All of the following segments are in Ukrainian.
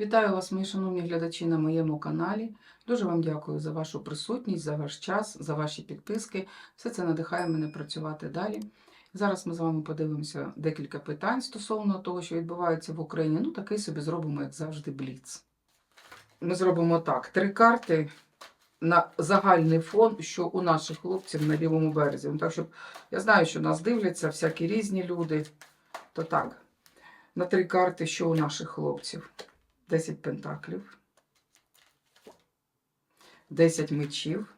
Вітаю вас, мої шановні глядачі, на моєму каналі. Дуже вам дякую за вашу присутність, за ваш час, за ваші підписки. Все це надихає мене працювати далі. Зараз ми з вами подивимося декілька питань стосовно того, що відбувається в Україні. Ну, такий собі зробимо, як завжди, бліц. Ми зробимо так: три карти на загальний фон, що у наших хлопців на лівому березі. Ну, так, щоб я знаю, що нас дивляться всякі різні люди. То так, на три карти, що у наших хлопців. 10 пентаклів, 10 мечів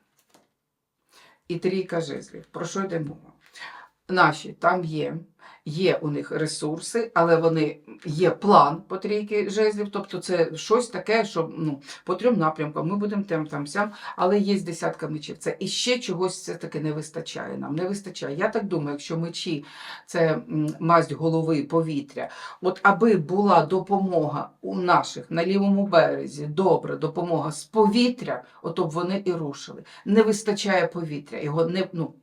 і трійка жезлів. Про що йде мова? Наші там є, є у них ресурси, але вони є план по трійки жезлів, тобто це щось таке, що ну, по трьом напрямкам ми будемо тем там сям, але є десятка мечів. Це і ще чогось це таки не вистачає нам. Не вистачає. Я так думаю, якщо мечі це масть голови, повітря. От аби була допомога у наших на лівому березі, добра допомога з повітря, ото б вони і рушили. Не вистачає повітря. Його не ну.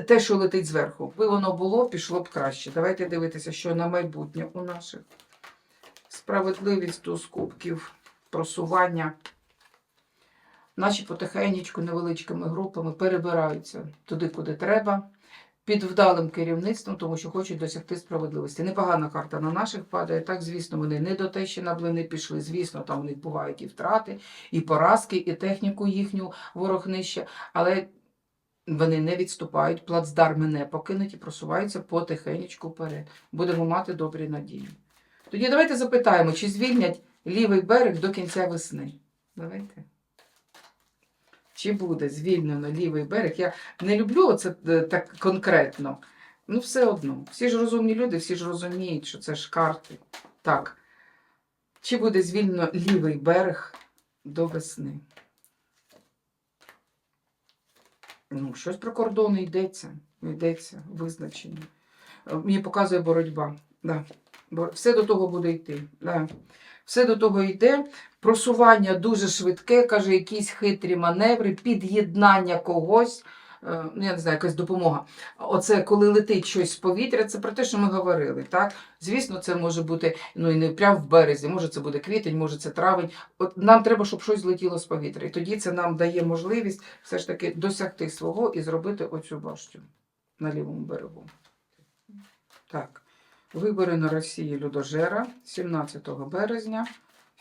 Те- що летить зверху, би воно було, пішло б краще. Давайте дивитися, що на майбутнє у наших. Справедливість туз кубків, просування. Наші потихеньку невеличкими групами перебираються туди, куди треба під вдалим керівництвом, тому що хочуть досягти справедливості. Непогана карта на наших падає. Так, звісно, вони не до те, що на блини пішли. Звісно, там у них бувають і втрати, і поразки, і техніку їхню ворог нища, але вони не відступають, плацдарми не покинуті, просуваються потихеньку вперед. Будемо мати добрі надії. Тоді давайте запитаємо, чи звільнять лівий берег до кінця весни. Давайте. Чи буде звільнено лівий берег? Я не люблю це е, так конкретно. Ну, все одно. Всі ж розумні люди, всі ж розуміють, що це ж карти. Так. Чи буде звільнено лівий берег до весни? Ну, щось про кордони йдеться. Йдеться, визначення. Е, Мені показує боротьба. Да. Все до того буде йти. Да. Все до того йде. Просування дуже швидке, каже, якісь хитрі маневри, під'єднання когось. Е, Ну, я не знаю, якась допомога. Оце коли летить щось з повітря, це про те, що ми говорили. Так? Звісно, це може бути ну, і не прямо в березі, може це буде квітень, може це травень. От нам треба, щоб щось злетіло з повітря. І тоді це нам дає можливість все ж таки досягти свого і зробити оцю баштю на лівому берегу. Так. Вибори на Росії Людожера 17 березня.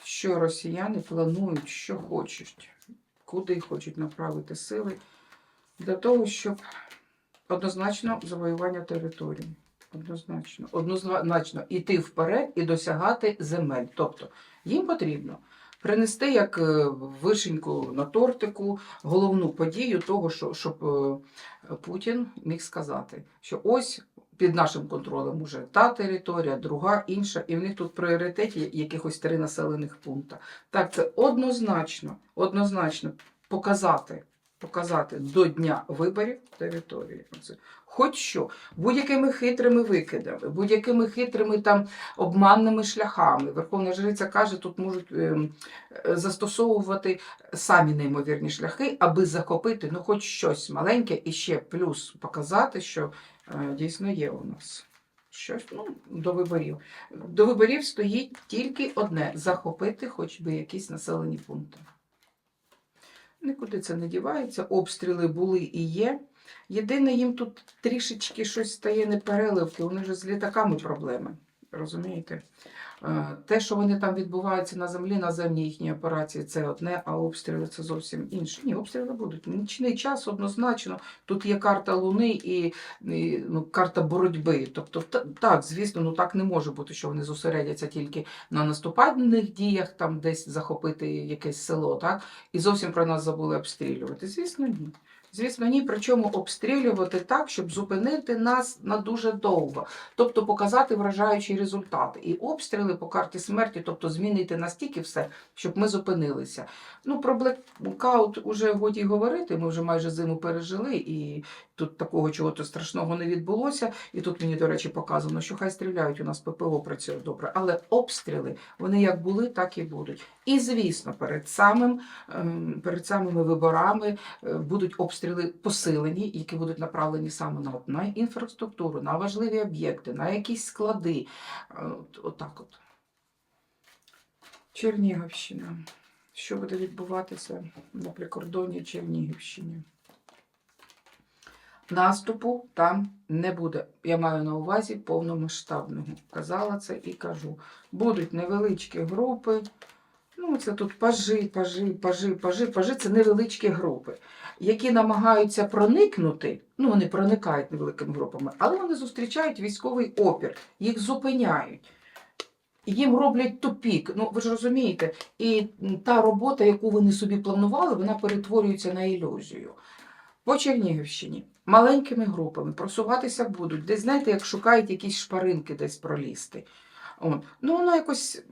Що росіяни планують, що хочуть, куди хочуть направити сили для того, щоб однозначно завоювання території. Однозначно, однозначно іти вперед і досягати земель. Тобто їм потрібно принести як е, вишеньку на тортику головну подію того, що, щоб е, Путін міг сказати, що ось під нашим контролем уже та територія, друга, інша, і в них тут пріоритеті якихось три населених пункта. Так, це однозначно, однозначно показати, показати до дня виборів території. Хоч що, будь-якими хитрими викидами, будь-якими хитрими там обманними шляхами. Верховна Жриця каже, тут можуть ем, е, застосовувати самі неймовірні шляхи, аби захопити ну, хоч щось маленьке і ще плюс показати, що е, дійсно є у нас. Щось ну, до виборів. До виборів стоїть тільки одне захопити хоч би якісь населені пункти. Нікуди це не дівається. Обстріли були і є. Єдине, їм тут трішечки щось стає непереливки, у них же з літаками проблеми. Розумієте? Е, Те, що вони там відбуваються на землі, наземні їхні операції, це одне, а обстріли це зовсім інше. Ні, обстріли будуть. Нічний час однозначно. Тут є карта Луни і, і ну, карта боротьби. Тобто, та- так, звісно, ну так не може бути, що вони зосередяться тільки на наступальних діях, там десь захопити якесь село, так? І зовсім про нас забули обстрілювати. Звісно, ні. Звісно, ні. Причому обстрілювати так, щоб зупинити нас на дуже довго, тобто показати вражаючі результати. І обстріли по карті смерті, тобто змінити настільки все, щоб ми зупинилися. Ну, про блекаут уже годі говорити. Ми вже майже зиму пережили, і тут такого чого-то страшного не відбулося. І тут мені, до речі, показано, що хай стріляють, у нас ППО працює добре. Але обстріли вони як були, так і будуть. І звісно, перед самим ем, перед самими виборами е, будуть обстріли посилені, які будуть направлені саме на, на інфраструктуру, на важливі об'єкти, на якісь склади. Е, От, отак от. Чернігівщина. Що буде відбуватися на прикордонні Чернігівщині? Наступу там не буде. Я маю на увазі повномасштабного. Казала це і кажу. Будуть невеличкі групи. Ну, це тут пажи, пажи, пажи, пажи, пажи це невеличкі групи, які намагаються проникнути. Ну, вони проникають невеликими групами, але вони зустрічають військовий опір, їх зупиняють. Їм роблять тупік. Ну, ви ж розумієте, і та робота, яку вони собі планували, вона перетворюється на ілюзію. По Чернігівщині маленькими групами просуватися будуть. Десь, знаєте, як шукають якісь шпаринки десь пролізти. От. Ну, воно якось.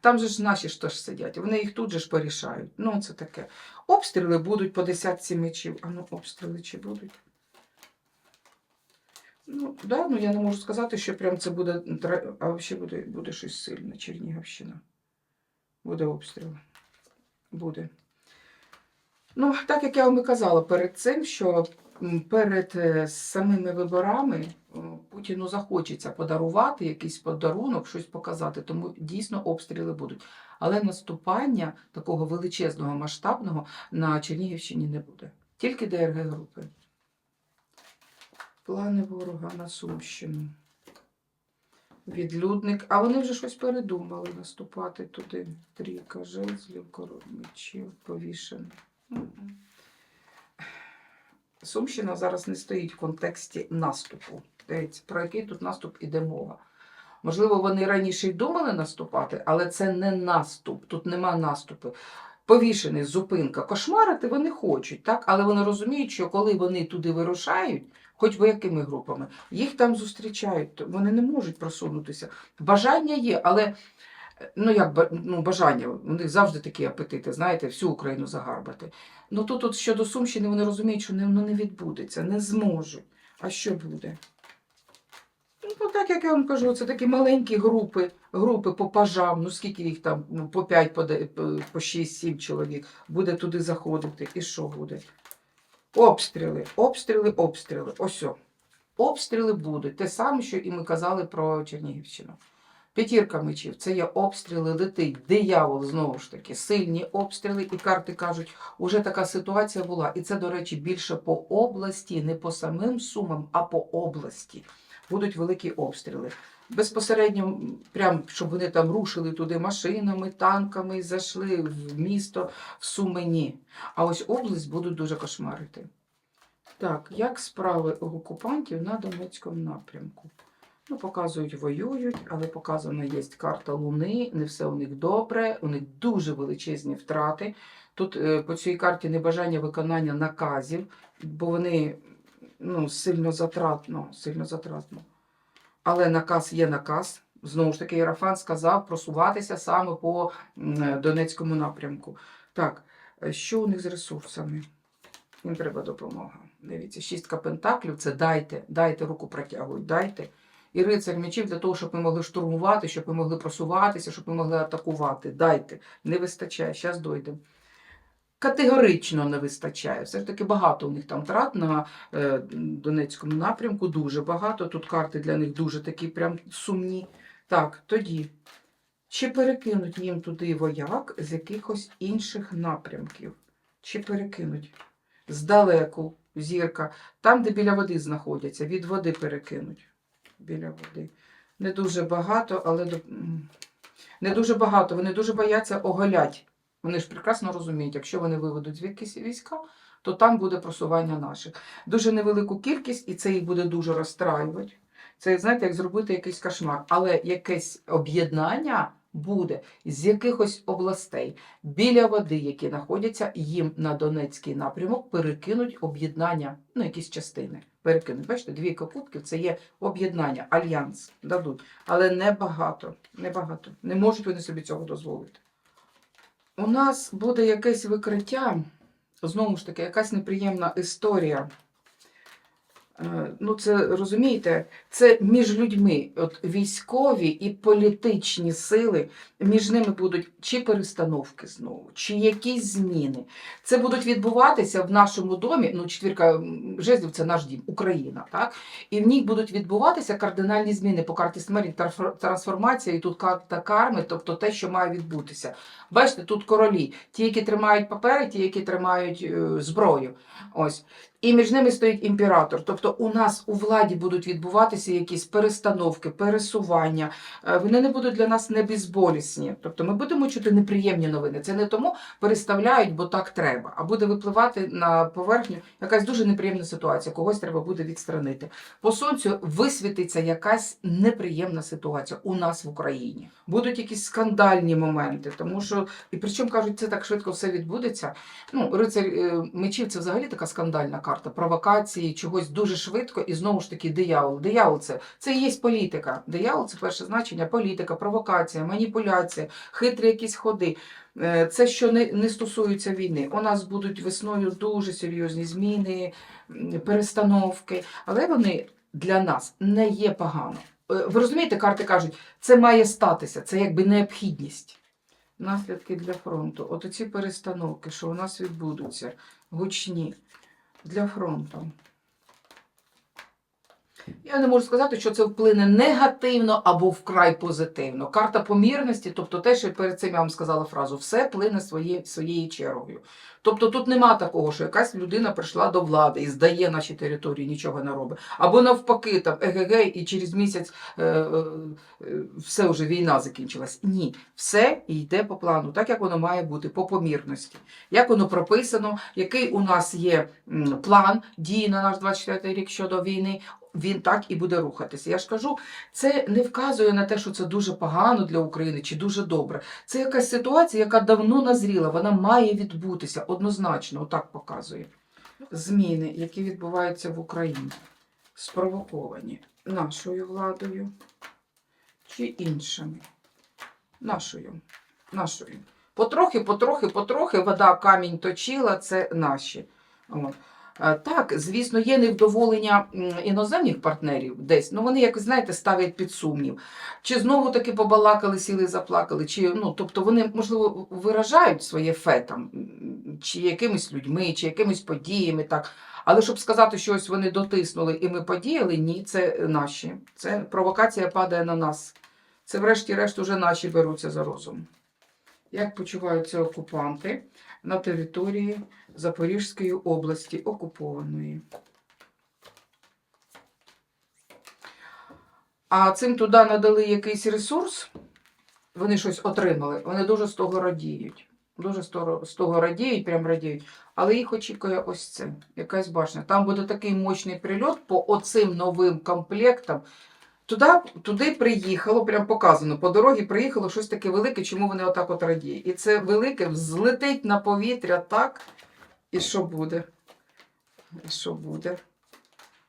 Там же ж наші ж теж сидять, вони їх тут же ж порішають. Ну, це таке. Обстріли будуть по десятці мечів. А ну, обстріли чи будуть? Ну, да, ну я не можу сказати, що прям це буде. А взагалі буде, буде щось сильне, Чернігівщина. Буде обстріл. Буде. Ну, так як я вам і казала перед цим, що перед е, самими виборами е, Путіну захочеться подарувати якийсь подарунок, щось показати, тому дійсно обстріли будуть. Але наступання такого величезного масштабного на Чернігівщині не буде. Тільки ДРГ групи. Плани ворога на Сумщину. Відлюдник. А вони вже щось передумали наступати туди. Трійка жезлів, мечів, повішений. Сумщина зараз не стоїть в контексті наступу. Дивіться, про який тут наступ іде мова. Можливо, вони раніше й думали наступати, але це не наступ. Тут нема наступу. Повішений, зупинка. Кошмарити вони хочуть, так? але вони розуміють, що коли вони туди вирушають, хоч би якими групами, їх там зустрічають. Вони не можуть просунутися. Бажання є, але ну як ну, бажання, у них завжди такі апетити, знаєте, всю Україну загарбати. Ну тут от щодо Сумщини вони розуміють, що не, ну, не відбудеться, не зможуть. А що буде? Ну, так як я вам кажу, це такі маленькі групи, групи по пажам, ну скільки їх там, ну, по 5, по, де- по- по 6-7 чоловік буде туди заходити. І що буде? Обстріли, обстріли, обстріли. Ось. Обстріли будуть. Те саме, що і ми казали про Чернігівщину. П'ятірка мечів це є обстріли, летить диявол знову ж таки, сильні обстріли, і карти кажуть, уже така ситуація була. І це, до речі, більше по області, не по самим сумам, а по області. Будуть великі обстріли. Безпосередньо, прям щоб вони там рушили туди машинами, танками, і зайшли в місто, в Суми ні. А ось область будуть дуже кошмарити. Так, як справи окупантів на Донецькому напрямку? Ну, показують, воюють, але показана є карта Луни, не все у них добре, у них дуже величезні втрати. Тут е, по цій карті небажання виконання наказів, бо вони ну, сильно затратно, сильно затратно. Але наказ є наказ. Знову ж таки, Єрафан сказав просуватися саме по Донецькому напрямку. Так, е, що у них з ресурсами? Їм треба допомога. Дивіться, шістка пентаклів це дайте, дайте руку протягують, дайте. І рицар мечів для того, щоб ми могли штурмувати, щоб ми могли просуватися, щоб ми могли атакувати. Дайте. Не вистачає, зараз дойдемо. Категорично не вистачає. Все ж таки багато у них там трат на е, Донецькому напрямку, дуже багато. Тут карти для них дуже такі прям сумні. Так, тоді. Чи перекинуть їм туди вояк з якихось інших напрямків? Чи перекинуть? Здалеку, зірка, там, де біля води знаходяться, від води перекинуть. Біля води. Не дуже багато, але не дуже багато. Вони дуже бояться оголять. Вони ж прекрасно розуміють, якщо вони виведуть звідкись війська, то там буде просування наших. Дуже невелику кількість, і це їх буде дуже розстраювати. Це, знаєте, як зробити якийсь кошмар. Але якесь об'єднання буде з якихось областей біля води, які знаходяться, їм на Донецький напрямок перекинуть об'єднання, ну, якісь частини. Перекинуть. Бачите, дві кубків це є об'єднання, альянс дадуть. Але небагато, небагато. Не можуть вони собі цього дозволити. У нас буде якесь викриття, знову ж таки, якась неприємна історія. Е, Ну, це розумієте, це між людьми, от військові і політичні сили, між ними будуть чи перестановки знову, чи якісь зміни. Це будуть відбуватися в нашому домі. Ну, четвірка жезлів це наш дім, Україна, так? І в ній будуть відбуватися кардинальні зміни по карті смерті, трансформація, і тут карта карми, тобто те, що має відбутися. Бачите, тут королі, ті, які тримають папери, ті, які тримають е, зброю. Ось. І між ними стоїть імператор. Тобто у нас у владі будуть відбуватися якісь перестановки, пересування. Е, Вони не будуть для нас не безболісні. Тобто ми будемо чути неприємні новини. Це не тому переставляють, бо так треба, а буде випливати на поверхню якась дуже неприємна ситуація. Когось треба буде відстранити. По сонцю висвітиться якась неприємна ситуація у нас в Україні. Будуть якісь скандальні моменти, тому що і причому кажуть, це так швидко все відбудеться. Ну, рицарь е, мечів це взагалі така скандальна карта провокації, чогось дуже швидко, і знову ж таки диявол. Диявол це, це і є політика. Диявол це перше значення, політика, провокація, маніпуляція, хитрі якісь ходи. Е, Це що не, не стосується війни. У нас будуть весною дуже серйозні зміни, перестановки, але вони для нас не є погано. Е, Ви розумієте, карти кажуть, це має статися, це якби необхідність. Наслідки для фронту. От оці перестановки, що у нас відбудуться, гучні для фронту. Я не можу сказати, що це вплине негативно або вкрай позитивно. Карта помірності, тобто те, що перед цим я вам сказала фразу, все плине своє, своєю чергою. Тобто тут нема такого, що якась людина прийшла до влади і здає наші території, нічого не робить. Або навпаки, там егегей, і через місяць е, е, е, все вже війна закінчилась. Ні, все йде по плану, так як воно має бути, по помірності. Як воно прописано, який у нас є план дії на наш 24 рік щодо війни. Він так і буде рухатися. Я ж кажу, це не вказує на те, що це дуже погано для України чи дуже добре. Це якась ситуація, яка давно назріла, вона має відбутися однозначно, отак показує. Зміни, які відбуваються в Україні, спровоковані нашою владою чи іншими. Нашою. Нашою. Потрохи, потрохи, потрохи вода камінь точила, це наші. От. Е, Так, звісно, є невдоволення іноземних партнерів десь, ну вони, як ви знаєте, ставлять під сумнів. Чи знову таки побалакали, сіли, заплакали, чи ну, тобто вони, можливо, виражають своє фе там, чи якимись людьми, чи якимись подіями, так. Але щоб сказати, що ось вони дотиснули і ми подіяли, ні, це наші. Це провокація падає на нас. Це, врешті-решт, уже наші беруться за розум. Як почуваються окупанти на території Запорізької області окупованої? А цим туди надали якийсь ресурс, вони щось отримали, вони дуже з того радіють. Дуже з того, радіють, прям радіють. Але їх очікує ось це, якась башня. Там буде такий мощний прильот по оцим новим комплектам. Туди, туди приїхало, прям показано, по дорозі приїхало щось таке велике, чому вони отак от радіють. І це велике взлетить на повітря так. І що буде? І що буде?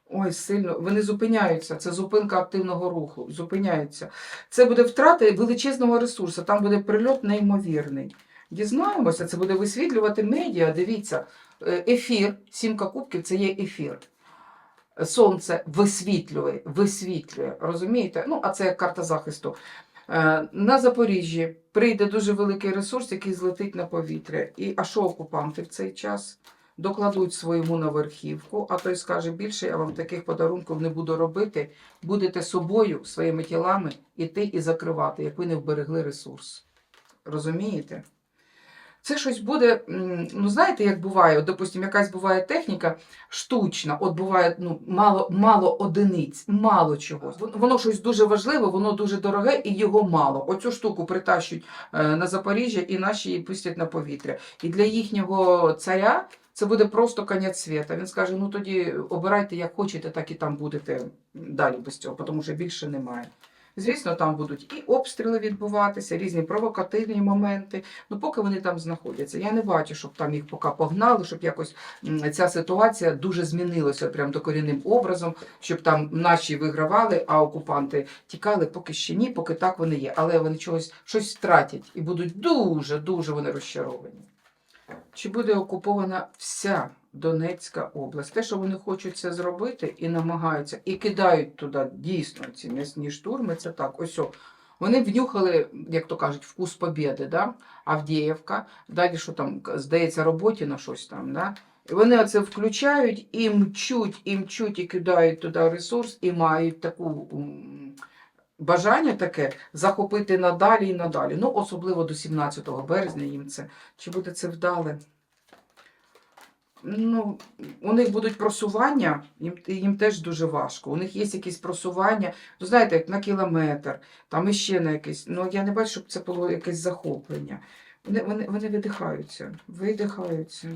Ой, сильно. Вони зупиняються. Це зупинка активного руху. Зупиняються. Це буде втрата величезного ресурсу. Там буде прильот неймовірний. Дізнаємося, це буде висвітлювати медіа. Дивіться, е, ефір, сімка кубків це є ефір. Сонце висвітлює, висвітлює, розумієте? Ну, а це як карта захисту. Е, На Запоріжжі прийде дуже великий ресурс, який злетить на повітря. І а що окупанти в цей час? Докладуть своєму на верхівку, а той скаже, більше я вам таких подарунків не буду робити. Будете собою, своїми тілами іти і закривати, як ви не вберегли ресурс. Розумієте? Це щось буде, ну знаєте, як буває, от, допустим, якась буває техніка штучна, от буває ну, мало, мало одиниць, мало чогось. Воно щось дуже важливе, воно дуже дороге і його мало. Оцю штуку притащуть е, на Запоріжжя і наші її пустять на повітря. І для їхнього царя це буде просто конець світа. Він скаже: ну тоді обирайте як хочете, так і там будете далі без цього, тому що більше немає. Звісно, там будуть і обстріли відбуватися, різні провокативні моменти. Ну, поки вони там знаходяться. Я не бачу, щоб там їх поки погнали, щоб якось ця ситуація дуже змінилася прям докорінним образом, щоб там наші вигравали, а окупанти тікали, поки ще ні, поки так вони є. Але вони чогось щось втратять і будуть дуже, дуже вони розчаровані. Чи буде окупована вся Донецька область. Те, що вони хочуть це зробити і намагаються, і кидають туди дійсно ці м'ясні штурми, це так. Ось о. Вони внюхали, як то кажуть, вкус побєди, да? Авдіївка, далі що там, здається, роботі на щось там. Да? І вони оце включають і мчуть, і мчуть, і кидають туди ресурс, і мають таку бажання таке захопити надалі і надалі. Ну, особливо до 17 березня їм це. Чи буде це вдале? Ну, у них будуть просування, їм, їм теж дуже важко. У них є якісь просування, ну знаєте, як на кілометр, там іще на якийсь. Ну, я не бачу, щоб це було якесь захоплення. Вони, вони, вони видихаються, видихаються.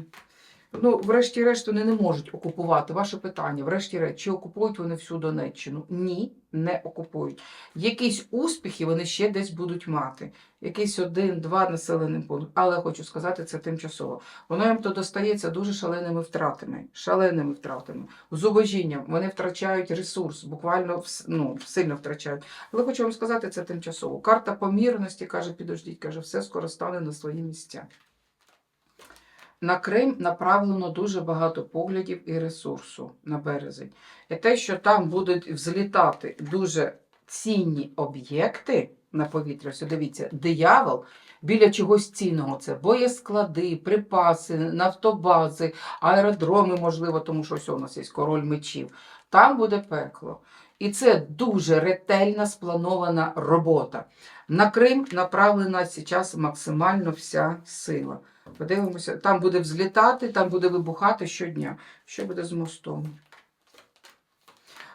Ну, врешті-решт, вони не можуть окупувати. Ваше питання, врешті-решт, чи окупують вони всю Донеччину? Ні, не окупують. Якісь успіхи вони ще десь будуть мати. Якийсь один-два населений пункт. Але хочу сказати, це тимчасово. Воно їм то достається дуже шаленими втратами. Шаленими втратами. Зубожінням. Вони втрачають ресурс, буквально ну, сильно втрачають. Але хочу вам сказати, це тимчасово. Карта помірності каже, підождіть, каже, все скоро стане на свої місця. На Крим направлено дуже багато поглядів і ресурсу на березень. І те, що там будуть взлітати дуже цінні об'єкти на повітря, ось дивіться, диявол біля чогось цінного це боєсклади, припаси, нафтобази, аеродроми, можливо, тому що ось у нас є король мечів. Там буде пекло. І це дуже ретельна спланована робота. На Крим направлена зараз максимально вся сила. Подивимося, там буде взлітати, там буде вибухати щодня. Що буде з мостом?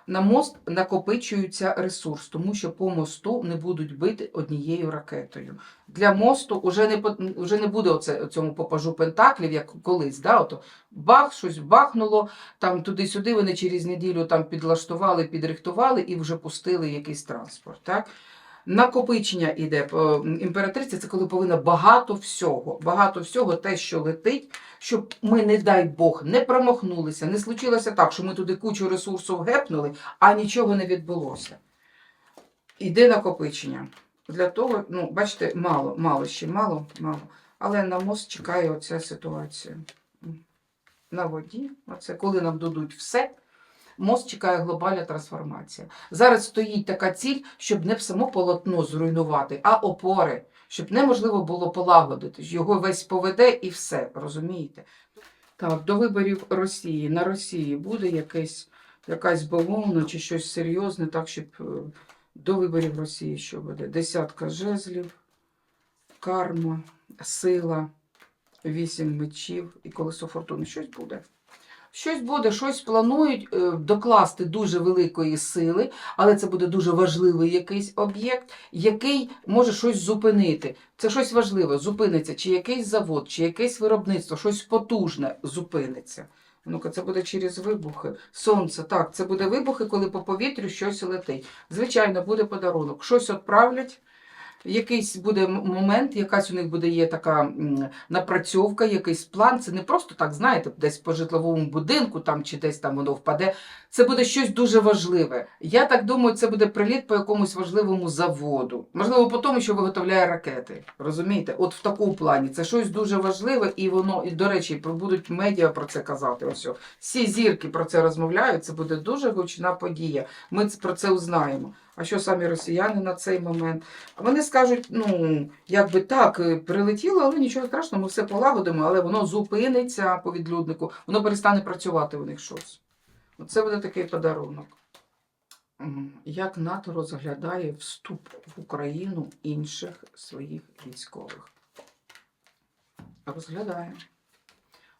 На мост накопичується ресурс, тому що по мосту не будуть бити однією ракетою. Для мосту вже не, вже не буде оце, цьому попажу пентаклів, як колись. Да? Ото бах, щось бахнуло, там туди-сюди вони через неділю там підлаштували, підрихтували і вже пустили якийсь транспорт. Так? Накопичення іде по імператриці, це коли повинна багато всього, багато всього, те, що летить, щоб ми, не дай Бог, не промахнулися, не случилося так, що ми туди кучу ресурсів гепнули, а нічого не відбулося. Іде накопичення. Для того, ну, бачите, мало, мало ще, мало, мало. Але на мост чекає оця ситуація. На воді, оце коли нам дадуть все, мост чекає глобальна трансформація. Зараз стоїть така ціль, щоб не само полотно зруйнувати, а опори, щоб неможливо було полагодити. Його весь поведе і все, розумієте? Так, до виборів Росії. На Росії буде якесь, якась бавовна чи щось серйозне, так, щоб е, до виборів Росії що буде? Десятка жезлів, карма, сила, вісім мечів і колесо фортуни. Щось буде. Щось буде, щось планують е, докласти дуже великої сили, але це буде дуже важливий якийсь об'єкт, який може щось зупинити. Це щось важливе, зупиниться, чи якийсь завод, чи якесь виробництво, щось потужне зупиниться. Ну-ка, це буде через вибухи. Сонце, так, це буде вибухи, коли по повітрю щось летить. Звичайно, буде подарунок. Щось відправлять. Якийсь буде момент, якась у них буде є така напрацьовка, якийсь план. Це не просто так, знаєте, десь по житловому будинку там чи десь там воно впаде. Це буде щось дуже важливе. Я так думаю, це буде приліт по якомусь важливому заводу. Можливо, по тому, що виготовляє ракети. Розумієте? От в такому плані це щось дуже важливе, і воно, і до речі, будуть медіа про це казати. Ось всі зірки про це розмовляють. Це буде дуже гучна подія. Ми про це узнаємо. А що самі росіяни на цей момент? Вони скажуть, ну, якби так, е, прилетіло, але нічого страшного, ми все полагодимо, але воно зупиниться по відлюднику, воно перестане працювати у них щось. Це буде такий подарунок. Як НАТО розглядає вступ в Україну інших своїх військових? Розглядає.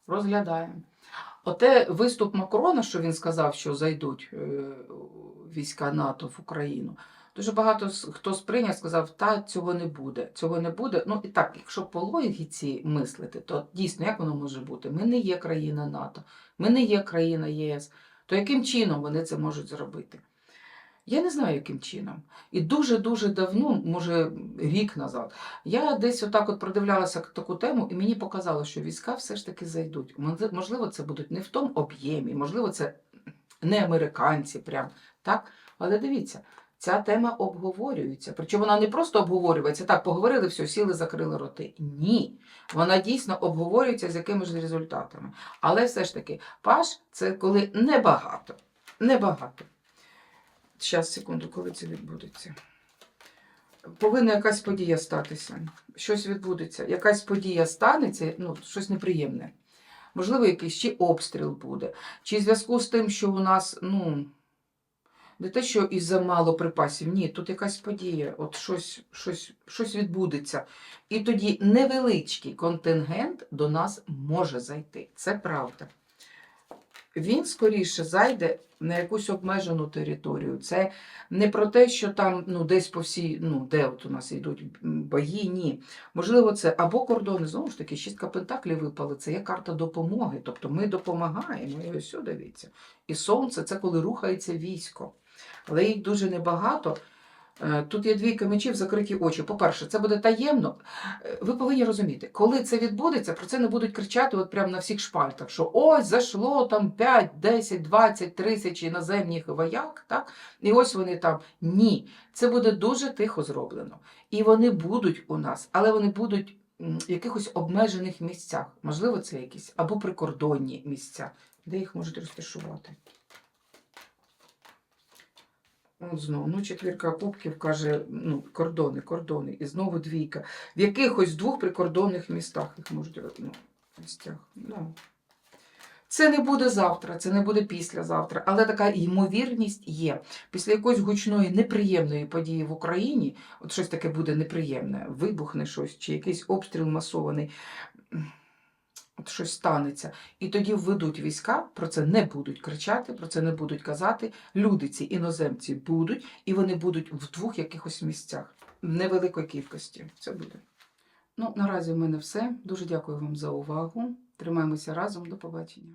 Розглядає. Оте виступ Макрона, що він сказав, що зайдуть е, війська НАТО в Україну. Дуже багато хто сприйняв, сказав, та цього не буде. Цього не буде. Ну і так, якщо по логіці мислити, то дійсно як воно може бути? Ми не є країна НАТО, ми не є країна єС. То яким чином вони це можуть зробити? Я не знаю, яким чином. І дуже-дуже давно, може рік назад, я десь отак от продивлялася таку тему, і мені показало, що війська все ж таки зайдуть. Можливо, це будуть не в тому об'ємі, можливо, це не американці, прям так. Але дивіться, ця тема обговорюється. Причому вона не просто обговорюється, так, поговорили, все, сіли, закрили роти. Ні. Вона дійсно обговорюється з якимись результатами. Але все ж таки, паш це коли небагато. Небагато. Зараз, секунду, коли це відбудеться. Повинна якась подія статися. Щось відбудеться. Якась подія станеться, ну, щось неприємне. Можливо, якийсь чи обстріл буде, чи в зв'язку з тим, що у нас, ну, не те, що із-за мало припасів, ні, тут якась подія, от щось, щось, щось відбудеться. І тоді невеличкий контингент до нас може зайти. Це правда. Він скоріше зайде на якусь обмежену територію. Це не про те, що там ну, десь по всій, ну, де от у нас йдуть бої, ні. Можливо, це або кордони, знову ж таки, шістка пентаклів випали, це є карта допомоги. Тобто ми допомагаємо, і ось дивіться. І сонце це коли рухається військо. Але їх дуже небагато. Е, Тут є двійка мечів, закриті очі. По-перше, це буде таємно. Е, Ви повинні розуміти, коли це відбудеться, про це не будуть кричати от прямо на всіх шпальтах, що ось зайшло там 5, 10, 20, 30 іноземних вояк, так? І ось вони там. Ні, це буде дуже тихо зроблено. І вони будуть у нас, але вони будуть в якихось обмежених місцях. Можливо, це якісь або прикордонні місця, де їх можуть розташувати. От знову, ну, четвірка кубків каже, ну, кордони, кордони, і знову двійка. В якихось двох прикордонних містах їх можуть ну, місцях. Ну. Це не буде завтра, це не буде післязавтра, але така ймовірність є. Після якоїсь гучної неприємної події в Україні, от щось таке буде неприємне, вибухне щось, чи якийсь обстріл масований, щось станеться. І тоді введуть війська, про це не будуть кричати, про це не будуть казати. Люди ці іноземці будуть, і вони будуть в двох якихось місцях, в невеликої кількості. Це буде. Ну, наразі в мене все. Дуже дякую вам за увагу. Тримаємося разом. До побачення.